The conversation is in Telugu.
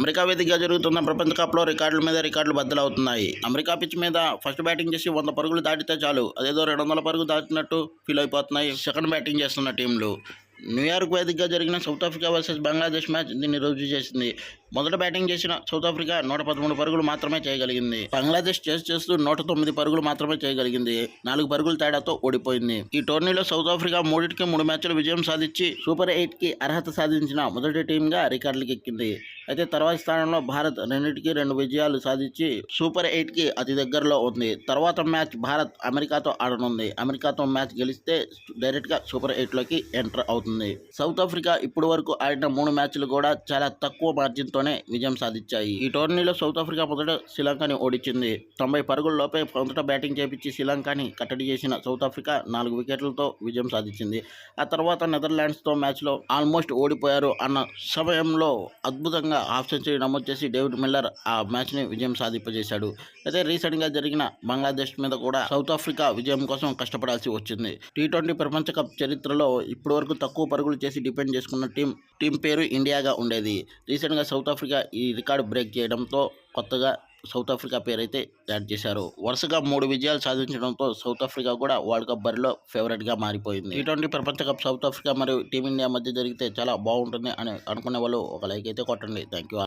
అమెరికా వేదికగా జరుగుతున్న ప్రపంచ కప్లో రికార్డుల మీద రికార్డులు బద్దలవుతున్నాయి. అమెరికా పిచ్ మీద ఫస్ట్ బ్యాటింగ్ చేసి వంద పరుగులు దాటితే చాలు. అదేదో రెండు వందల పరుగులు దాటినట్టు ఫీల్ అయిపోతున్నాయి. సెకండ్ బ్యాటింగ్ చేస్తున్న టీంలు. న్యూయార్క్ వేదికగా జరిగిన South Africa versus Bangladesh match దీన్ని రుజువు చేసింది. మొదట బ్యాటింగ్ చేసిన సౌత్ ఆఫ్రికా నూట పదమూడు పరుగులు మాత్రమే చేయగలిగింది. బంగ్లాదేశ్ చేసి చేస్తూ నూట తొమ్మిది పరుగులు మాత్రమే చేయగలిగింది. నాలుగు పరుగుల తేడాతో ఓడిపోయింది. ఈ టోర్నీలో సౌత్ ఆఫ్రికా మూడింటికి మూడు మ్యాచ్లు విజయం సాధించి సూపర్ ఎయిట్కి అర్హత సాధించిన మొదటి టీంగా రికార్డులకు ఎక్కింది. అయితే తర్వాతి స్థానంలో భారత్ రెండింటికి రెండు విజయాలు సాధించి సూపర్ ఎయిట్కి అతి దగ్గరలో ఉంది. తర్వాత మ్యాచ్ భారత్ అమెరికాతో ఆడనుంది. అమెరికాతో మ్యాచ్ గెలిస్తే డైరెక్ట్గా సూపర్ ఎయిట్లోకి ఎంటర్ అవుతుంది. సౌత్ ఆఫ్రికా ఇప్పటి వరకు ఆడిన మూడు మ్యాచ్లు కూడా చాలా తక్కువ మార్జిన్ తోనే విజయం సాధించాయి. ఈ టోర్నీలో సౌత్ ఆఫ్రికా మొదట శ్రీలంకని ఓడించింది. తొంభై పరుగుల్లోపే మొదట బ్యాటింగ్ చేపించి శ్రీలంకని కట్టడి చేసిన సౌత్ ఆఫ్రికా నాలుగు వికెట్లతో విజయం సాధించింది. ఆ తర్వాత నెదర్లాండ్స్తో మ్యాచ్లో ఆల్మోస్ట్ ఓడిపోయారు అన్న సమయంలో అద్భుతంగా హాఫ్ సెంచరీ నమోదు చేసి డేవిడ్ మిల్లర్ ఆ మ్యాచ్ని విజయం సాధింపజేశాడు. అయితే రీసెంట్గా జరిగిన బంగ్లాదేశ్ మీద కూడా సౌత్ ఆఫ్రికా విజయం కోసం కష్టపడాల్సి వచ్చింది. టీ ట్వంటీ ప్రపంచ కప్ చరిత్రలో ఇప్పటివరకు తక్కువ పరుగులు చేసి డిపెండ్ చేసుకున్న టీం టీం పేరు ఇండియాగా ఉండేది. రీసెంట్గా సౌత్ ఆఫ్రికా ఈ రికార్డు బ్రేక్ చేయడంతో కొత్తగా సౌత్ ఆఫ్రికా పేరైతే యాడ్ చేశారు. వరుసగా మూడు విజయాలు సాధించడంతో సౌత్ ఆఫ్రికా కూడా వరల్డ్ కప్ బరిలో ఫేవరెట్గా మారిపోయింది. టీ ట్వంటీ ప్రపంచ కప్ సౌత్ ఆఫ్రికా మరియు టీమిండియా మధ్య జరిగితే చాలా బాగుంటుంది అని అనుకునే వాళ్ళు ఒక లైక్ అయితే కొట్టండి. Thank you